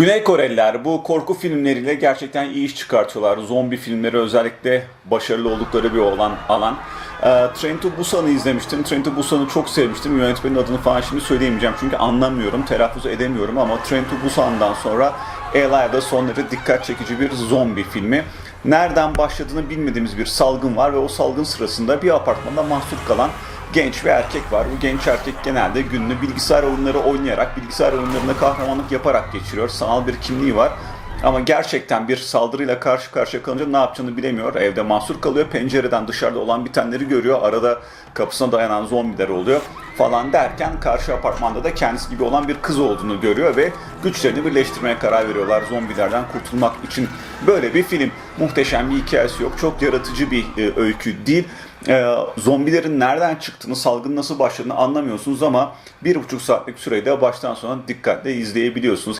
Güney Koreliler bu korku filmleriyle gerçekten iyi iş çıkartıyorlar. Zombi filmleri özellikle başarılı oldukları bir olan alan. Ee, Train to Busan'ı izlemiştim. Train to Busan'ı çok sevmiştim. Yönetmenin adını falan şimdi söyleyemeyeceğim çünkü anlamıyorum, telaffuz edemiyorum ama Train to Busan'dan sonra Elia'da son derece dikkat çekici bir zombi filmi. Nereden başladığını bilmediğimiz bir salgın var ve o salgın sırasında bir apartmanda mahsur kalan genç bir erkek var. Bu genç erkek genelde gününü bilgisayar oyunları oynayarak, bilgisayar oyunlarında kahramanlık yaparak geçiriyor. Sanal bir kimliği var. Ama gerçekten bir saldırıyla karşı karşıya kalınca ne yapacağını bilemiyor. Evde mahsur kalıyor. Pencereden dışarıda olan bitenleri görüyor. Arada kapısına dayanan zombiler oluyor falan derken karşı apartmanda da kendisi gibi olan bir kız olduğunu görüyor ve güçlerini birleştirmeye karar veriyorlar zombilerden kurtulmak için. Böyle bir film. Muhteşem bir hikayesi yok. Çok yaratıcı bir e, öykü değil. E, zombilerin nereden çıktığını, salgın nasıl başladığını anlamıyorsunuz ama bir buçuk saatlik süreyi de baştan sona dikkatle izleyebiliyorsunuz.